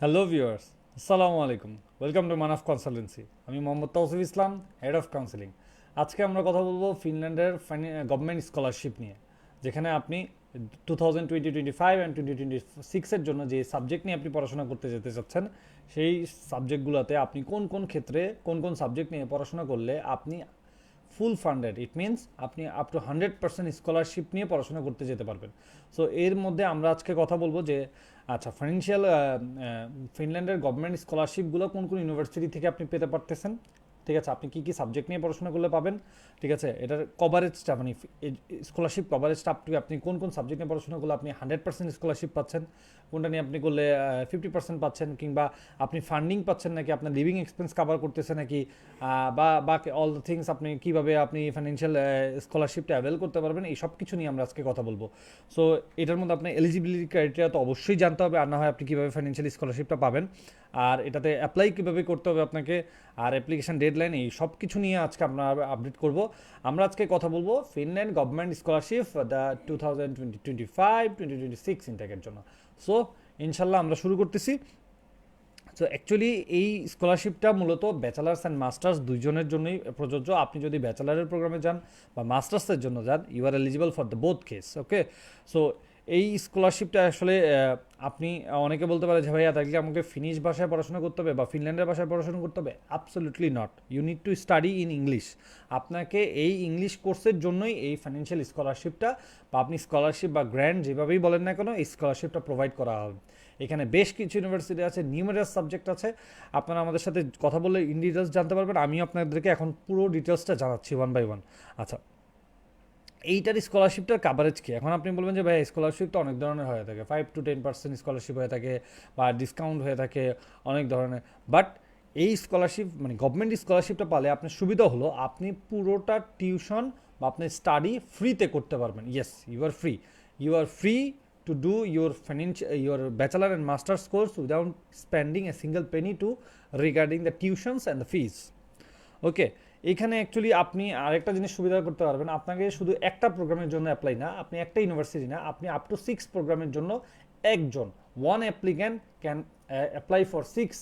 Hello viewers আসসালামু আলাইকুম welcome to Manaf consultancy আমি Mohammad Tousif Islam head of counselling আজকে আমরা কথা বলব ফিনল্যান্ডের গভর্নমেন্ট স্কলারশিপ নিয়ে, যেখানে আপনি two thousand twenty twenty five and twenty twenty সিক্সের জন্য যে সাবজেক্ট নিয়ে আপনি পড়াশোনা করতে যেতে চাচ্ছেন, সেই সাবজেক্টগুলোতে আপনি কোন কোন ক্ষেত্রে কোন কোন সাবজেক্ট নিয়ে পড়াশোনা করলে আপনি ফুল ফান্ডেড ইট মিনস আপনি up to hundred percent scholarship নিয়ে পড়াশোনা করতে যেতে পারবেন। সো এর মধ্যে আমরা আজকে কথা বলব যে আচ্ছা ফাইন্যান্সিয়াল ফিনল্যান্ডের গভর্নমেন্ট স্কলারশিপগুলো কোন কোন ইউনিভার্সিটি থেকে আপনি পেতে পারতেছেন? ঠিক আছে, আপনি কী কী সাবজেক্ট নিয়ে পড়াশোনা করলে পাবেন? ঠিক আছে, এটার কভারেজটা মানে স্কলারশিপ কভারেজটা আপনি আপনি কোন কোন সাবজেক্ট নিয়ে পড়াশোনা করলে আপনি হান্ড্রেড পার্সেন্ট স্কলারশিপ পাচ্ছেন? কোনটা নিয়ে আপনি করলে ফিফটি পার্সেন্ট পাচ্ছেন? কিংবা আপনি ফান্ডিং পাচ্ছেন নাকি? আপনার লিভিং এক্সপেন্স কাভার করতেছে নাকি? বা বা অল দ্য থিংস আপনি কীভাবে আপনি ফাইন্যান্সিয়াল স্কলারশিপটা অ্যাভেল করতে পারবেন? এই সব কিছু নিয়ে আমরা আজকে কথা বলব। সো এটার মধ্যে আপনার এলিজিবিলিটি ক্রাইটেরিয়া তো অবশ্যই জানতে হবে, আর না হয় আপনি কীভাবে ফাইন্যান্সিয়াল স্কলারশিপটা পাবেন। আর এটাতে অ্যাপ্লাই কীভাবে করতে হবে আপনাকে, আর অ্যাপ্লিকেশন ডেডলাইন এই সব কিছু নিয়ে আজকে আমরা আপডেট করব। আমরা আজকে কথা বলব Finland government scholarship the two thousand twenty twenty five twenty twenty six জন্য। সো ইনশাল্লাহ আমরা শুরু করতেছি। সো অ্যাকচুয়ালি এই স্কলারশিপটা মূলত ব্যাচেলার্স অ্যান্ড মাস্টার্স দুইজনের জন্যই প্রযোজ্য। আপনি যদি ব্যাচেলারের প্রোগ্রামে যান বা মাস্টার্সের জন্য যান you are eligible for the both case okay so এই স্কলারশিপটা আসলে আপনি অনেকে বলতে পারে যে, ভাইয়া, তাহলে আমাকে ফিনিশ ভাষায় পড়াশোনা করতে হবে বা ফিনল্যান্ডের ভাষায় পড়াশোনা করতে হবে? Absolutely not you need to study in English আপনাকে এই ইংলিশ কোর্সের জন্যই এই ফাইন্যান্সিয়াল স্কলারশিপটা বা আপনি স্কলারশিপ বা গ্র্যান্ড যেভাবেই বলেন না কেন, এই স্কলারশিপটা প্রোভাইড করা হবে। এখানে বেশ কিছু ইউনিভার্সিটি আছে নিউমারাস সাবজেক্ট আছে। আপনারা আমাদের সাথে কথা বললে ইন ডিটেলস জানতে পারবেন। আমি আপনাদেরকে এখন পুরো ডিটেলসটা জানাচ্ছি ওয়ান বাই ওয়ান আচ্ছা এইটার স্কলারশিপটার কাভারেজ কি? এখন আপনি বলবেন যে, ভাই স্কলারশিপ তো অনেক ধরনের হয়ে থাকে। Five to ten percent scholarship হয়ে থাকে বা ডিসকাউন্ট হয়ে থাকে, অনেক ধরনের। বাট এই স্কলারশিপ মানে গভর্নমেন্ট স্কলারশিপটা পালে আপনার সুবিধা হলো, আপনি পুরোটা টিউশন বা আপনি স্টাডি ফ্রিতে করতে পারবেন। Yes you are free you are free to do your financial your bachelor and masters course without spending a single penny to regarding the tuitions and the fees okay এখানে actually আপনি আরেকটা জিনিস সুবিধা করতে পারবেন। আপনাকে শুধু একটা প্রোগ্রামের জন্য অ্যাপ্লাই না, আপনি একটা ইউনিভার্সিটি না, আপনি আপ টু সিক্স প্রোগ্রামের জন্য একজন one applicant can apply for six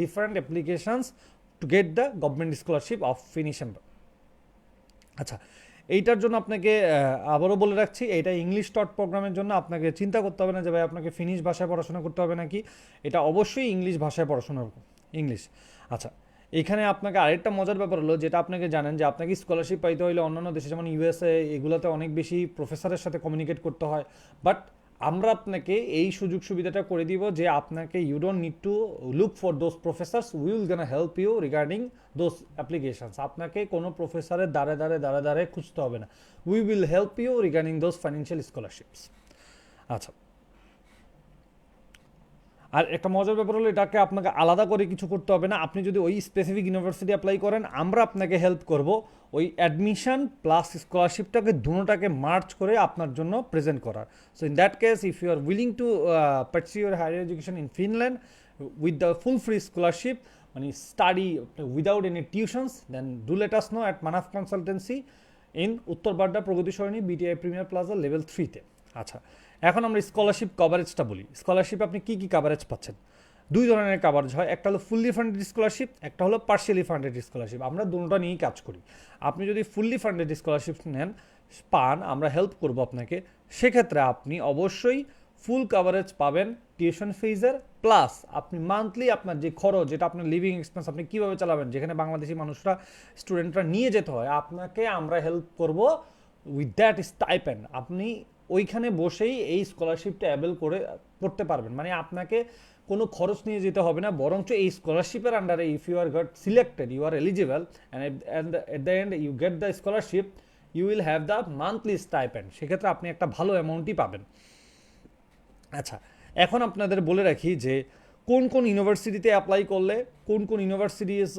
different applications to get the government scholarship of ফিনিশাম্বার আচ্ছা এইটার জন্য আপনাকে আবারও বলে রাখছি, এটা ইংলিশ টট প্রোগ্রামের জন্য আপনাকে চিন্তা করতে হবে না যে ভাই আপনাকে ফিনিশ ভাষায় পড়াশোনা করতে হবে নাকি। এটা অবশ্যই ইংলিশ ভাষায় পড়াশোনা ইংলিশ আচ্ছা এখানে আপনাকে আরেকটা মজার ব্যাপার হলো, যেটা আপনাকে জানেন যে আপনাকে স্কলারশিপ পাইতে হলে অন্যান্য দেশে, যেমন ইউএসএ এগুলোতে অনেক বেশি প্রফেসরের সাথে কমিউনিকেট করতে হয়। বাট আমরা আপনাকে এই সুযোগ সুবিধাটা করে দিব যে আপনাকে you don't need to look for those professors will gonna help you regarding those applications আপনাকে কোনো প্রফেসরের দ্বারে দ্বারে দ্বারে দ্বারে খুঁজতে হবে না। We will help you regarding those financial scholarships আচ্ছা আর একটা মজার ব্যাপার হলো, এটাকে আপনাকে আলাদা করে কিছু করতে হবে না। আপনি যদি ওই স্পেসিফিক ইউনিভার্সিটি অ্যাপ্লাই করেন, আমরা আপনাকে হেল্প করব। ওই অ্যাডমিশন প্লাস স্কলারশিপটাকে দুটোটাকে মার্চ করে আপনার জন্য প্রেজেন্ট করার। So in that case if you are willing to pursue your higher education in Finland with the full free scholarship মানে study without any tuitions then do let us know at Manaf consultancy in Uttar Badda Pragati Sarani BTI Premier Plaza level থ্রিতে আচ্ছা এখন আমরা scholarship কভারেজটা বলি। Scholarship আপনি কী কী coverage পাচ্ছেন? দুই ধরনের কাভারেজ হয়। একটা হলো ফুললি ফান্ডেড স্কলারশিপ একটা হলো পার্শিয়ালি ফান্ডেড স্কলারশিপ আমরা দুটোটা নিয়েই কাজ করি। আপনি যদি ফুললি ফান্ডেড স্কলারশিপ নেন, পান, আমরা হেল্প করব আপনাকে। সেক্ষেত্রে আপনি অবশ্যই ফুল কাভারেজ পাবেন টিউশন ফিজের প্লাস আপনি মান্থলি আপনার যে খরচ, যেটা আপনার লিভিং এক্সপেন্স আপনি কীভাবে চালাবেন? যেখানে বাংলাদেশি মানুষরা স্টুডেন্টরা নিয়ে যেতে হয়, আপনাকে আমরা হেল্প করব উইথ দ্যাট স্টাইপেন্ড আপনি ওইখানে বসেই এই স্কলারশিপটা অ্যাভেল করে করতে পারবেন। মানে আপনাকে কোনো খরচ নিয়ে যেতে হবে না, বরঞ্চ এই স্কলারশিপের আন্ডারে if you are got selected you are eligible and at the end you get the scholarship you will have the monthly stipend সেক্ষেত্রে আপনি একটা ভালো অ্যামাউন্টই পাবেন। আচ্ছা এখন আপনাদের বলে রাখি যে কোন কোন ইউনিভার্সিটিতে অ্যাপ্লাই করলে, কোন কোন ইউনিভার্সিটিস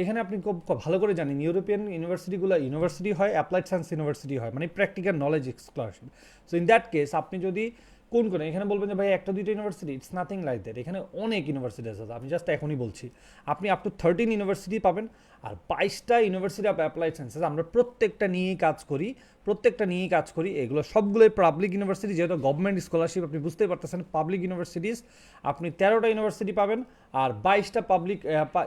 এখানে আপনি খুব ভালো করে জানেন, ইউরোপিয়ান ইউনিভার্সিটিগুলো, ইউনিভার্সিটি হয় অ্যাপ্লাইড সায়েন্স ইউনিভার্সিটি হয় মানে practical knowledge scholarship so in that case আপনি যদি কোন কোন? এখানে বলবেন যে, ভাই, একটা, দুইটা university it's nothing like that এখানে অনেক ইউনিভার্সিটি আছে। আমি জাস্ট এখনই বলছি। আপনি আপ টু থার্টিন ইউনিভার্সিটি পাবেন আর বাইশটা ইউনিভার্সিটি অফ অ্যাপ্লাইড সায়েন্সেস আমরা প্রত্যেকটা নিয়েই কাজ করি, প্রত্যেকটা নিয়েই কাজ করি। এগুলো সবগুলোই পাবলিক ইউনিভার্সিটি যেহেতু গভর্নমেন্ট স্কলারশিপ আপনি বুঝতেই পারতেছেন পাবলিক ইউনিভার্সিটিস আপনি তেরোটা ইউনিভার্সিটি পাবেন আর বাইশটা public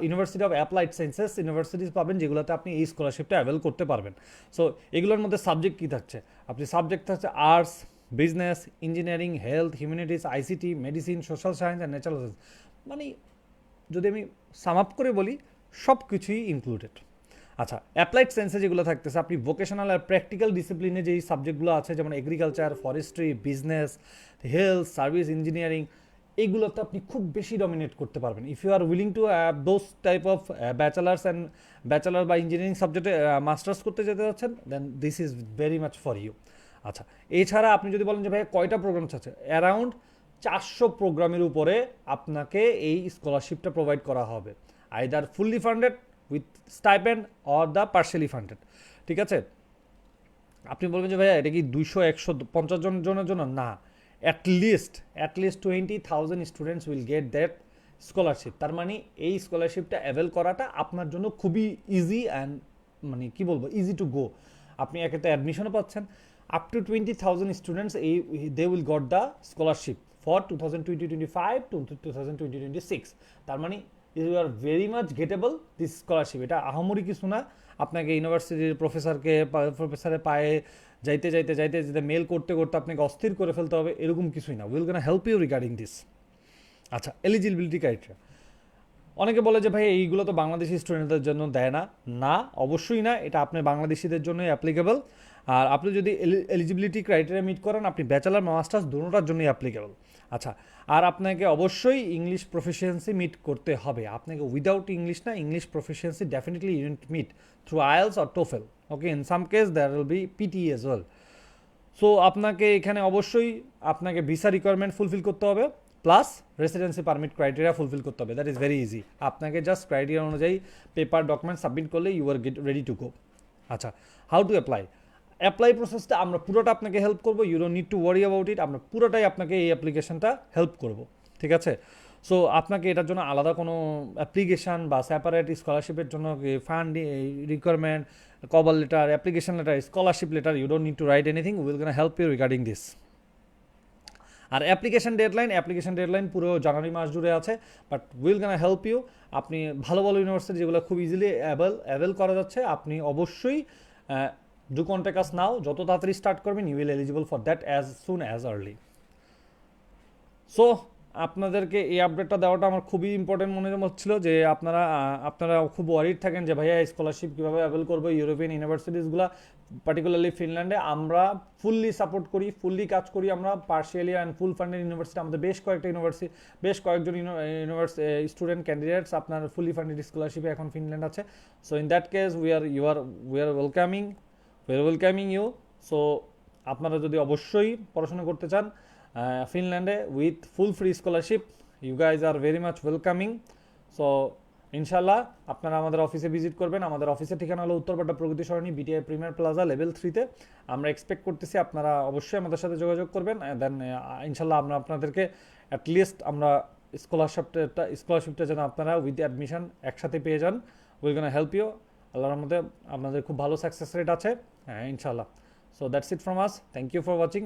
university of applied sciences universities পাবেন, যেগুলোতে আপনি এই স্কলারশিপটা অ্যাভেল করতে পারবেন। সো এগুলোর মধ্যে সাবজেক্ট কী থাকছে? আপনি সাবজেক্ট থাকছে arts business engineering health humanities ICT medicine social science and natural মানে যদি আমি সাম আপ করে বলি সব কিছুই ইনক্লুডেড আচ্ছা অ্যাপ্লাইড সায়েন্সে যেগুলো থাকতেছে, আপনি ভোকেশনাল আর প্র্যাকটিক্যাল ডিসিপ্লিনে যেই সাবজেক্টগুলো আছে, যেমন agriculture forestry business health service engineering এইগুলোতে আপনি খুব বেশি ডমিনেট করতে পারবেন। If you are willing to those type of bachelors and bachelor বা ইঞ্জিনিয়ারিং সাবজেক্টে মাস্টার্স করতে যেতে যাচ্ছেন then this is very much for you আচ্ছা এছাড়া আপনি যদি বলেন যে ভাই কয়টা প্রোগ্রাম আছে? অ্যারাউন্ড চারশো প্রোগ্রামের উপরে আপনাকে এই স্কলারশিপটা প্রোভাইড করা হবে। Either fully funded with stipend or the partially funded ঠিক আছে? আপনি বলবেন যে ভাইয়া এটা কি দুইশো, একশো, পঞ্চাশ জন, জনের জন্য? না at least at twenty thousand students will get that scholarship তার মানে এই স্কলারশিপটা অ্যাভেল করাটা আপনার জন্য খুবই ইজি অ্যান্ড মানে কি বলব ইজি টু গো আপনি একে তো অ্যাডমিশনও পাচ্ছেন। Up to twenty thousand students এই they will got the scholarship for two thousand twenty thousand twenty twenty six তার মানে you are very much gettable this scholarship এটা আহামরি কিছু না। আপনাকে ইউনিভার্সিটির প্রফেসরকে প্রফেসরের পায়ে যাইতে যাইতে যাইতে যাইতে মেল করতে করতে আপনাকে অস্থির করে ফেলতে হবে, এরকম কিছুই না। Will gonna help you regarding this আচ্ছা এলিজিবিলিটি ক্রাইটেরিয়া অনেকে বলে যে, ভাই, এইগুলো তো বাংলাদেশি স্টুডেন্টদের জন্য দেয় না। না, অবশ্যই না। এটা আপনার বাংলাদেশিদের জন্যই অ্যাপ্লিকেবল আর আপনি যদি এলিজিবিলিটি ক্রাইটেরিয়া মিট করেন, আপনি ব্যাচেলার মাস্টার্স দুটোটার জন্যই অ্যাপ্লিকেবল আচ্ছা আর আপনাকে অবশ্যই ইংলিশ প্রফিসিয়েন্সি মিট করতে হবে। আপনাকে উইদাউট ইংলিশ না English proficiency definitely you need meet through IELTS or TOEFL okay in some case there will be PT as well so আপনাকে এখানে অবশ্যই আপনাকে ভিসা রিকোয়ারমেন্ট ফুলফিল করতে হবে plus residency permit criteria fulfil করতে হবে। That is very easy আপনাকে just criteria অনুযায়ী পেপার ডকুমেন্ট সাবমিট করলে you are get ready to go আচ্ছা হাউ টু অ্যাপ্লাই অ্যাপ্লাই প্রসেসটা আমরা পুরোটা আপনাকে হেল্প করব। You don't need to worry about it আমরা পুরোটাই আপনাকে এই অ্যাপ্লিকেশনটা হেল্প করব। ঠিক আছে? সো আপনাকে এটার জন্য আলাদা কোনো অ্যাপ্লিকেশান বা সেপারেট স্কলারশিপের জন্য ফান্ড রিকোয়ারমেন্ট কবল letter application letter scholarship letter you don't need to write anything will gonna help you regarding this R application deadline application deadline পুরো জানুয়ারি মাস জুড়ে আছে but will gonna help you আপনি ভালো ভালো ইউনিভার্সিটি যেগুলো খুব ইজিলি অ্যাভেল অ্যাভেল করা যাচ্ছে, আপনি অবশ্যই ডু কন্ট্যাক্ট আস নাও যত তাড়াতাড়ি স্টার্ট করবেন you will eligible for that as soon as early so আপনাদেরকে এই আপডেটটা দেওয়াটা আমার খুবই ইম্পর্টেন্ট মনে হচ্ছিল যে আপনারা আপনারা খুব ওয়ারিড থাকেন যে ভাইয়া স্কলারশিপ কীভাবে অ্যাভেল করব ইউরোপিয়ান ইউনিভার্সিটিসগুলো পার্টিকুলারলি ফিনল্যান্ডে আমরা ফুললি সাপোর্ট করি ফুললি কাজ করি। আমরা partially and full funded university আমাদের বেশ কয়েকটা ইউনিভার্সিটি বেশ কয়েকজন ইউনিভার্সিটি স্টুডেন্ট ক্যান্ডিডেটস আপনার ফুলি ফান্ডেড স্কলারশিপে এখন ফিনল্যান্ড আছে। So in that case we are you are we are welcoming are welcoming you so আপনারা যদি অবশ্যই পড়াশোনা করতে চান ফিনল্যান্ডে with full free scholarship you guys are very much welcoming so ইনশাল্লাহ আপনারা আমাদের অফিসে ভিজিট করবেন। আমাদের অফিসের ঠিকানা হলো Uttar Badda Pragati Sarani BTI Premier Plaza level থ্রিতে আমরা এক্সপেক্ট করতেছি আপনারা অবশ্যই আমাদের সাথে যোগাযোগ করবেন। দেন ইনশাল্লাহ আমরা আপনাদেরকে অ্যাটলিস্ট আমরা স্কলারশিপটা স্কলারশিপটা যেন আপনারা উইথ অ্যাডমিশন একসাথে পেয়ে যান। উই গান হেল্প ইউ আল্লাহর মধ্যে আপনাদের খুব ভালো সাকসেস রেট আছে। ইনশাল্লাহ so that's it from us thank you for watching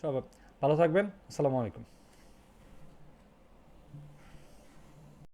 সব ভালো থাকবেন। আসসালামু আলাইকুম।